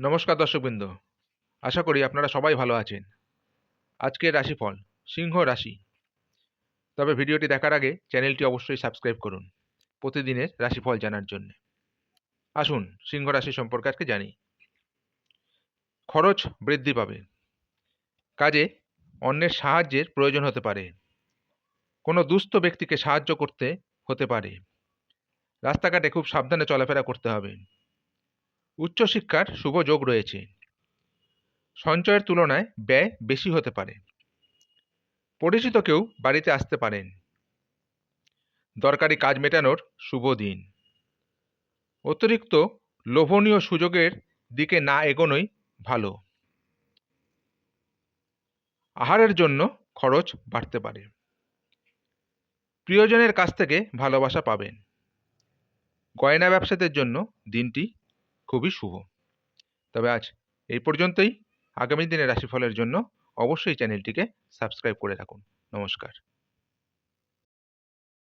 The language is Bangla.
নমস্কার দর্শকবৃন্দ। আশা করি আপনারা সবাই ভালো আছেন। আজকের রাশিফল, সিংহ রাশি। তবে ভিডিওটি দেখার আগে চ্যানেলটি অবশ্যই সাবস্ক্রাইব করুন প্রতিদিনের রাশিফল জানার জন্য। আসুন সিংহ রাশি সম্পর্কে আজকে জানি। খরচ বৃদ্ধি পাবে। কাজে অন্যের সাহায্যের প্রয়োজন হতে পারে। কোনো দুস্থ ব্যক্তিকে সাহায্য করতে হতে পারে। রাস্তাঘাটে খুব সাবধানে চলাফেরা করতে হবে। উচ্চশিক্ষার শুভ যোগ রয়েছে। সঞ্চয়ের তুলনায় ব্যয় বেশি হতে পারে। পরিচিত কেউ বাড়িতে আসতে পারেন। দরকারি কাজ মেটানোর শুভ দিন। অতিরিক্ত লোভনীয় সুযোগের দিকে না এগোনোই ভালো। আহারের জন্য খরচ বাড়তে পারে। প্রিয়জনের কাছ থেকে ভালোবাসা পাবেন। গয়না ব্যবসাদের জন্য দিনটি খুবই শুভ। তবে আজ এই পর্যন্তই। আগামী দিনে রাশিফলের জন্য অবশ্যই চ্যানেলটিকে সাবস্ক্রাইব করে রাখুন। নমস্কার।